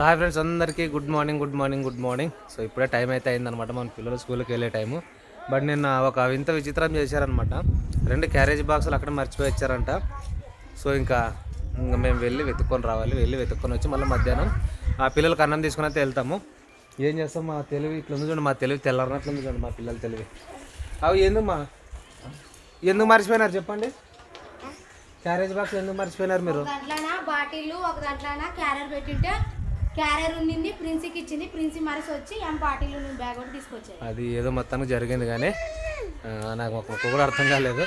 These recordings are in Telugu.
హాయ్ ఫ్రెండ్స్ అందరికీ good morning good morning good morning so ఇప్పుడే టైం అయితే అయిందనమాట మన పిల్లలు స్కూల్కి వెళ్ళే టైము బట్ నిన్న ఒక వింత విచిత్రం చేశారనమాట రెండు క్యారేజ్ బాక్సులు అక్కడ మర్చిపోయి ఇచ్చారంట సో ఇంకా ఇంకా మేము వెళ్ళి వెతుక్కొని రావాలి. వెళ్ళి వెతుక్కొని వచ్చి మళ్ళీ మధ్యాహ్నం ఆ పిల్లలకి అన్నం తీసుకుని అయితే వెళ్తాము. ఏం చేస్తాం? మా తెలివి ఇట్లా ఉంది చూడండి. మా తెలివి తెల్లరినట్లు ఉంది చూడండి మా పిల్లల తెలివి. అవి ఎందుకు మా ఎందుకు మర్చిపోయినారు చెప్పండి? క్యారేజ్ బాక్స్ ఎందుకు మర్చిపోయినారు మీరు? బాటిల్ ఒక దాంట్లో క్యారర్ పెట్టింటే క్యారర్ ఉండింది ప్రిన్సీకి ఇచ్చింది ప్రిన్సీ మరసి వచ్చి ఎం బాటిల్ బ్యాగ్ ఒకటి తీసుకొచ్చాయి అది ఏదో మొత్తానికి జరిగింది కానీ నాకు ఒక ముక్క కూడా అర్థం కాలేదు.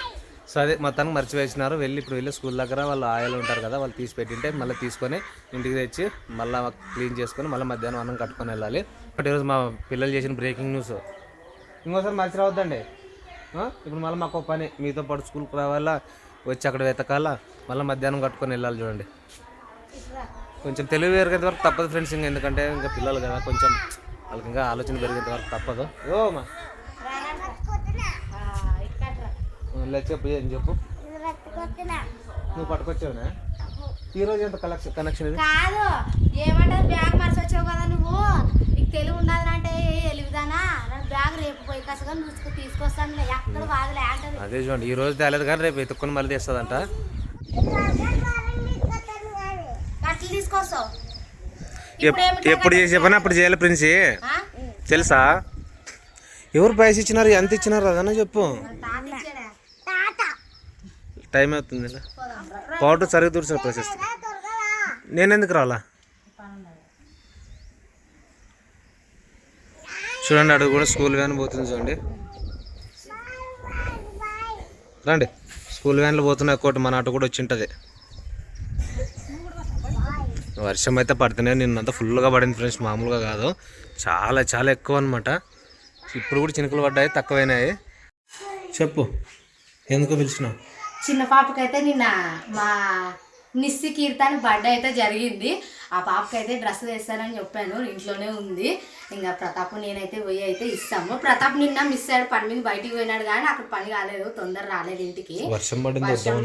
సో అదే మొత్తానికి మర్చివేసినారు వెళ్ళి ఇప్పుడు వెళ్ళి స్కూల్ దగ్గర వాళ్ళు ఆయిల్ ఉంటారు కదా వాళ్ళు తీసి పెట్టింటే మళ్ళీ తీసుకొని ఇంటికి తెచ్చి మళ్ళీ క్లీన్ చేసుకొని మళ్ళీ మధ్యాహ్నం అన్నం కట్టుకొని వెళ్ళాలి. బట్ ఈరోజు మా పిల్లలు చేసిన బ్రేకింగ్ న్యూస్. ఇంకోసారి మర్చి రావద్దండి? ఇప్పుడు మళ్ళీ మాకు పని. మీతో పాటు స్కూల్కి రావాలా వచ్చి అక్కడ వెతకాలా మళ్ళీ మధ్యాహ్నం కట్టుకొని వెళ్ళాలి చూడండి. కొంచెం తెలివి పెరిగేంత వరకు తప్పదు ఫ్రెండ్స్ ఇంకా ఎందుకంటే ఇంకా పిల్లలు కదా కొంచెం వాళ్ళకి ఇంకా ఆలోచన పెరిగేంత వరకు తప్పదు. ఓ మా. చెప్పు ఏం చెప్పు? నువ్వు పట్టుకొచ్చావునా? ఈరోజు ఎంత కలెక్షన్ కనెక్షన్ ఇది? కాదు ఏమంటారు బ్యాగ్ మరసి వచ్చావు కదా నువ్వు? నీకు తెలివి ఉండదు అంటే ఎలివిదానా బ్యాగ్ రేపు పోయి కసగా నువ్వు తీసుకొస్తాను ఎక్కడ బాధలే అంటది. అదే చూడండి ఈ రోజు తేలేదు కానీ రేపు ఎత్తుక్కొని మళ్ళీ తెస్తుందంట. ఎప్పుడు చేసే పని అప్పుడు చేయాలి ప్రిన్సి? తెలుసా? ఎవరు పైసలు ఇచ్చినారు ఎంత ఇచ్చినారు అదన్నా చెప్పు? టైం అవుతుంది. పౌడర్ సరిగ్గా దూరం ప్రశస్తి నేను ఎందుకు రావాలా చూడండి అడుగు కూడా స్కూల్ వ్యాన్ పోతుంది చూడండి. రండి. స్కూల్ వ్యాన్లో పోతున్నాయి కోటి మన అటు కూడా వచ్చి ఉంటుంది వర్షం అయితే పడుతున్నాయి. నిన్నంతా ఫుల్గా పడింది ఫ్రెండ్స్. మామూలుగా కాదు. చాలా చాలా ఎక్కువ అనమాట ఇప్పుడు కూడా చినుకులు పడ్డాయి తక్కువైనాయి. చెప్పు. ఎందుకు పిలిచినావు చిన్న పాపకైతే నిన్న మా నిస్సి కీర్తన్ బర్త్డే అయితే జరిగింది. ఆ పాపకైతే డ్రెస్ వేస్తానని చెప్పాను ఇంట్లోనే ఉంది. ఇంకా ప్రతాప్ నేనైతే పోయి అయితే ఇస్తాము. ప్రతాప్ నిన్న మిస్ అయ్యాడు పని మీద బయటికి పోయినాడు కానీ అక్కడ పని కాలేదు తొందర రాలేదు ఇంటికి. వర్షం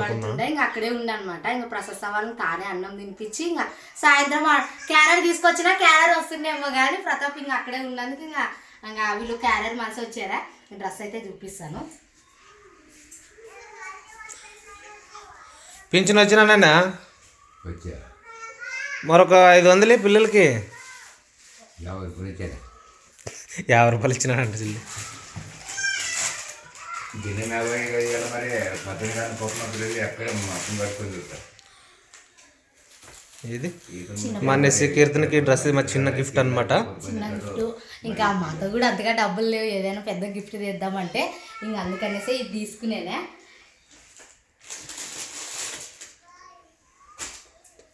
పడుతుండే ఇంకా అక్కడే ఉండనమాట ఇంకా ప్రశస్త వాళ్ళని తానే అన్నం తినిపించి ఇంకా సాయంత్రం క్యారెట్ తీసుకొచ్చినా క్యారెట్ వస్తుండేమో కానీ ప్రతాప్ ఇంకా అక్కడే ఉన్నందుకు ఇంకా ఇంకా వీళ్ళు క్యారెట్ మనసు వచ్చారా? డ్రెస్ అయితే చూపిస్తాను. పింఛన్ వచ్చినానన్నా వచ్చా. మరొక ఐదు వందలే పిల్లలకి. ఎవరు గురించారు యాభై రూపాయలు ఇచ్చినాడంట చెల్లి. దినం యాభై మరి పద్దెనిమిది దాని కోసం పిల్లలు ఎక్కడ మొత్తం పట్టుకొని చూస్తారు. ఇది ఇది మా నెస్సి కీర్తనకి డ్రెస్ మా చిన్న గిఫ్ట్ అనమాట చిన్న గిఫ్ట్. ఇంకా మాతో కూడా అంతగా డబ్బులు లేవు. ఏదైనా పెద్ద గిఫ్ట్ తెద్దామంటే ఇంకా అందుకనేసి ఇది తీసుకునేనే.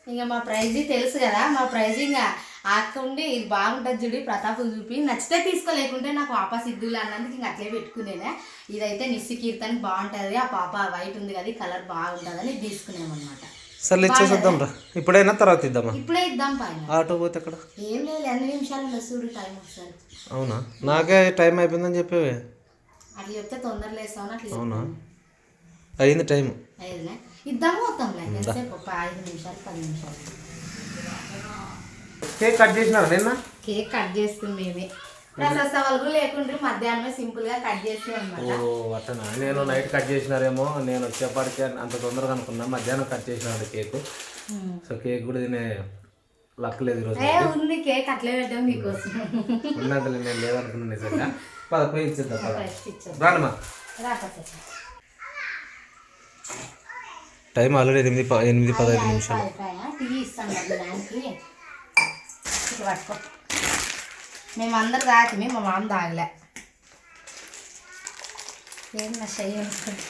ఇంకా మా ప్రైజ్ తెలుసు కదా మా ప్రైజ్ ఇంకా ఉండి ఇది బాగుంటుంది చూడి ప్రతాప్ చూపి. నచ్చితే తీసుకోలేకుంటే నాకు పాప సిద్ధులు అన్నందుకు ఇంకా అట్లే పెట్టుకునేనే? ఇదైతే నిస్సి కీర్తనకి బాగుంటుంది ఆ పాప వైట్ ఉంది కదా కలర్ బాగుంటుందని తీసుకునేమన్నమాట సర్లే ఇచ్చేసేద్దాం రా ఇప్పుడైనా తర్వాత ఇద్దామా? ఇప్పుడే ఇద్దాం పైన. ఆటో పోతే అక్కడ ఏం లేదు ఎన్ని నిమిషాలు చూడు టైం ఒకసారి. అవునా? నాకే టైం అయిపోయిందని చెప్పేవి. అట్లా చెప్తే తొందరలో అట్లా అవునా. అయింది టైం ఐదునే ఇద్దాము ఎంతసేపు ఒక ఐదు నిమిషాలు పది నిమిషాలు కేక్ కట్ చేసినారు నిన్న కేక్ కట్ చేస్తుంది మేమే ప్రశస్త వాళ్ళు లేకుంటే మధ్యాహ్నమే సింపుల్గా కట్ చేస్తాం ఓ అట్టనా నేను నైట్ కట్ చేసినారేమో నేను వచ్చేపాటికి అంత తొందరగా అనుకున్నా మధ్యాహ్నం కట్ చేసినాడు కేక్ సో కేక్ కూడా తినే లక్ లేదు ఈరోజు ఉంది కేక్ అట్లే పెట్టాం మీకోసం ఉన్నంతలే నేను లేదనుకున్నాను నిజంగా పద పోయి ఇచ్చేద్దాం పద రానమ్మా రా ప్రశస్త. టైం ఆల్రెడీ ఎనిమిది ప- ఎనిమిది పదహైదు నిమిషాలు అయిపోయా టీ ఇస్తాం కదా దానికి ఇట్లా పట్టుకో మేము అందరు తాకిమి మా మామ తాగలే ఏం నా చెయ్యి అనుకోండి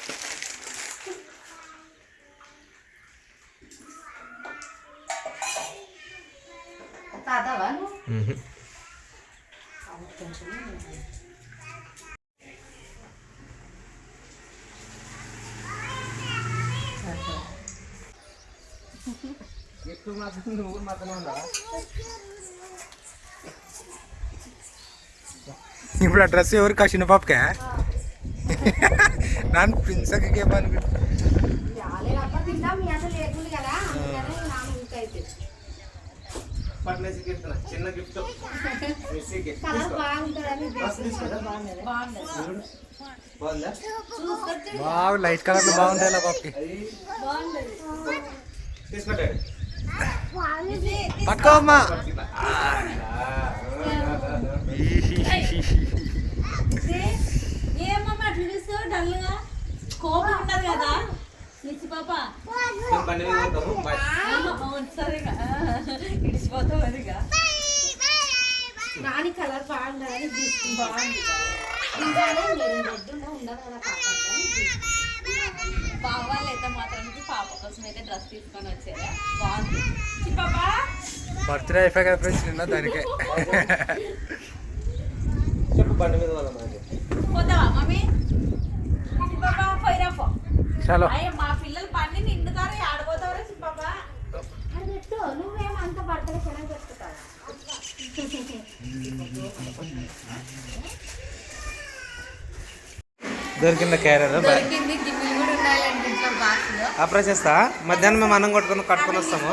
తాతావా నువ్వు ఇప్పుడు ఆ డ్రెస్ ఎవరు కాసిన పాపకే? నాన్న ప్రిన్సకి ఏమని రాలేదప్ప తింటాం మీ అసలు లేకుండా కదా అందుకని నాన్న ఊరికైతే పట్నేసి గిఫ్ట్ చిన్న గిఫ్ట్? బాగుంది లైట్ కలర్లో బాగుంటాయి పాపకి. తీసుకుంటాడు. పట్టుకో అట్లా కోపం ఉండదు కదా నిచ్చి పాప ఇడిచిపోతావు రాణి కలర్ బాగుండాలని బాగుంది ఉండదు కదా బావ వాళ్ళు పాప కోసం అయితే డ్రెస్ తీసుకొని బర్త్డే అయిపోయి కదా ఫ్రెండ్స్ నిన్న దానికే. పోతావా మా పిల్లలు అంత దొరికింది. అప్రై చేస్తా. మధ్యాహ్నం మేము అన్నం కొట్టుకొని కట్టుకొని వస్తాము.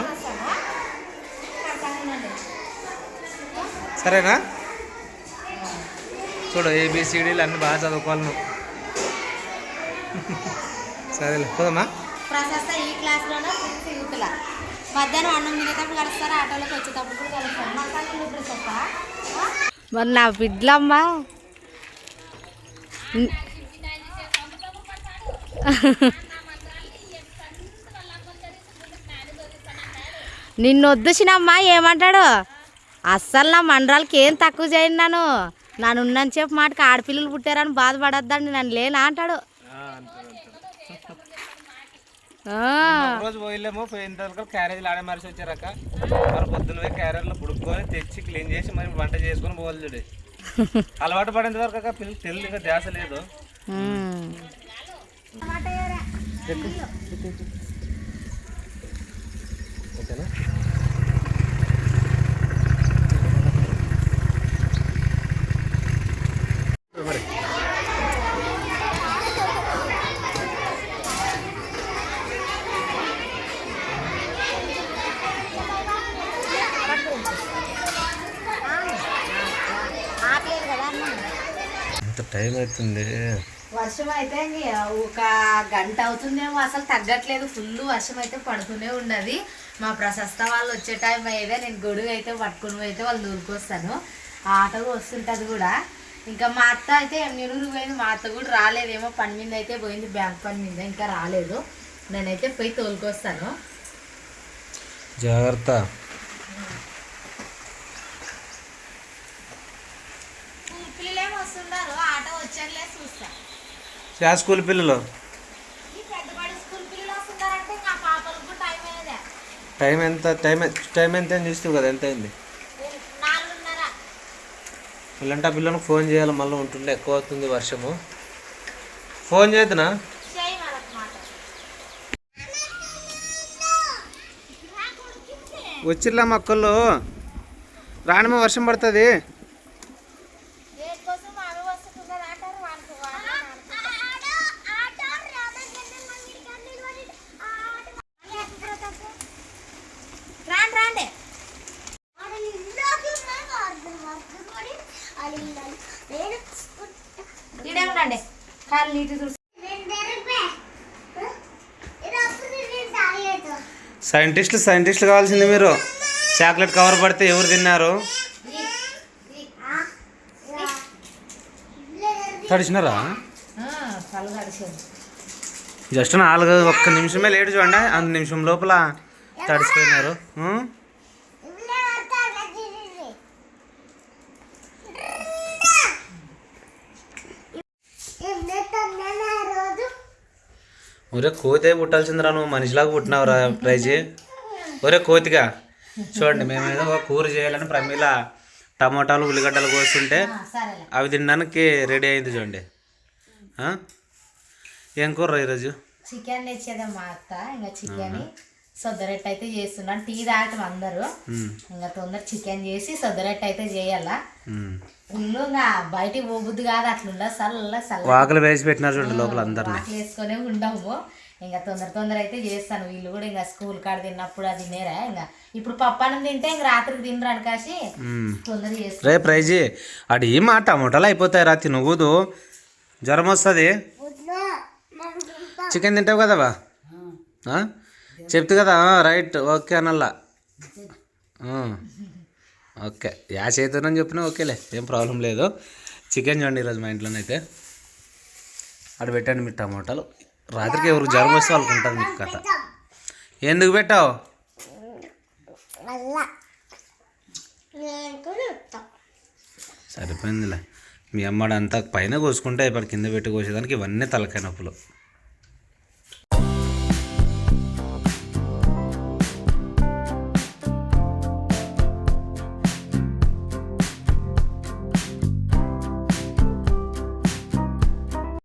సరేనా? చూడు ఏబిసిడీలు అన్నీ బాగా చదువుకోవాలి నువ్వు. సరేలే పోదమ్మా ప్రశస్త ఈ క్లాస్లోనే ఫిఫ్త్ యూత్ లా మధ్యాహ్నం అన్నం తినేటప్పుడు కలుస్తారు? ఆటోలోకి వచ్చేటప్పుడు కూడా కలుస్తారు? మా కళ్ళు ఇప్పుడు చెప్పా? మరి నా బిడ్లమ్మా నిన్ను వద్దుసినమ్మా ఏమంటాడు? అస్సలు నా మండరాలకి ఏం తక్కువ చేయను నన్ను నన్ను ఉన్నని చెప్పి మాటకి ఆడపిల్లలు పుట్టారని బాధపడద్దండి నన్ను లేనా అంటాడు. ఆ. రోజు పోయిలేమో పోయిన తర్వాత క్యారేజీలు ఆడే మరిచి వచ్చారక మరి పొద్దున పోయి క్యారేజ్లో పుడుక్కొని తెచ్చి క్లీన్ చేసి మరి వంట చేసుకొని పోవాలి అలవాటు పడేంత వరకు అక్క పిల్లలు తెలియక ధ్యాస లేదు మ్మ్. ఓకేనా మరి ఎంత టైం అవుతుంది వర్షం అయితే ఒక గంట అవుతుందేమో అసలు తగ్గట్లేదు. ఫుల్ వర్షం అయితే పడుతూనే ఉన్నది. మా ప్రశస్త వాళ్ళు వచ్చే టైం అయితే నేను గొడుగు అయితే పట్టుకుని అయితే వాళ్ళు దూరుకొస్తాను ఆటో వస్తుంటుంది కూడా. ఇంకా మా అత్త అయితే నెల్లూరు పోయింది మా అత్త కూడా రాలేదేమో. పని మీద అయితే పోయింది బ్యాంక్ పని మీద ఇంకా రాలేదు. నేనైతే పోయి తోలుకొస్తాను. జాగ్రత్త పిల్లలు వస్తున్నారు ఆటో వచ్చారులే చూస్తా యా స్కూల్ పిల్లలు? ఈ పెద్దవాడి స్కూల్ పిల్లలు వస్తున్నారంటే ఇంకా పాపలకు టైం ఎంత టైం టైం ఎంత అని చూస్తావు కదా ఎంత అయింది? ఇలాంటి ఆ పిల్లలకు ఫోన్ చేయాలి మళ్ళీ ఉంటుండే ఎక్కువ అవుతుంది వర్షము. ఫోన్ చేద్దునా? వచ్చిర్లా మక్కళ్ళు రానిమ వర్షం పడుతుంది దేనికోసం అవి వస్తున్నారు అంటారు వాళ్ళకి రాండి రాండి ఉండండి కాళ్ళు నీటి చూసి సైంటిస్టులు సైంటిస్టులు కావాల్సింది మీరు. చాక్లెట్ కవర్ పడితే ఎవరు తిన్నారు? తడిచినారా? జస్ట్ నాలుగు ఒక్క నిమిషమే లేట్ చూడండి. అంత నిమిషం లోపల తడిసిపోయినారు. ఒరే కోతే పుట్టాల్సిందిరా నువ్వు మనిషిలాగా పుట్టినావురా ప్రైజీ ఒరే కోతిగా చూడండి మేము ఏదో ఒక కూర చేయాలని ప్రమీల టమోటాలు ఉల్లిగడ్డలు కోస్తుంటే అవి తినడానికి రెడీ అయింది చూడండి? ఏం కూర ఈరోజు? చికెన్ తెచ్చేదే మా అత్త ఇంకా చికెన్. సొద్దరెట్టు అయితే చేస్తున్నాను టీ తాగటం అందరూ. ఇంకా తొందర చికెన్ చేసి సొద్దరెట్టు అయితే చేయాలా? ఉమ్. ఫుల్ ఇంకా బయటికి పోబుద్ది కాదు అట్లుండ చల్ల చల్ల వాకలు వేసి పెట్టినారు చూడండి లోపల అందరిని. వాకిలు వేసుకొని ఉండము. ఇంకా తొందర తొందర అయితే చేస్తాను. వీళ్ళు కూడా ఇంకా స్కూల్ కాడ తిన్నప్పుడు అది తినేరా ఇంకా. ఇప్పుడు పప్పానం తింటే ఇంక రాత్రికి తినరాను కాసి తొందర చేస్తాను. రే ప్రైజీ అడి ఏం మాట టమోటాలు అయిపోతాయి రా తినకూడదు జ్వరం వస్తుంది? చికెన్ తింటావు కదా బా? ఆ? చెప్తు కదా రైట్ ఓకే అనల్లా. ఓకే. యా చేతునని చెప్పినా ఓకేలే ఏం ప్రాబ్లం లేదు. చికెన్ చూడండి ఈరోజు మా ఇంట్లోనైతే అక్కడ పెట్టండి మీరు టమోటాలు. రాత్రికి ఎవరు జ్వరం వస్తే వాళ్ళకి ఉంటుంది మీకు కథ. ఎందుకు పెట్టావు? సరిపోయిందిలే. మీ అమ్మడు అంతా పైన కోసుకుంటే ఇప్పుడు కింద పెట్టి కోసేదానికి ఇవన్నీ తలకాయ నొప్పులు.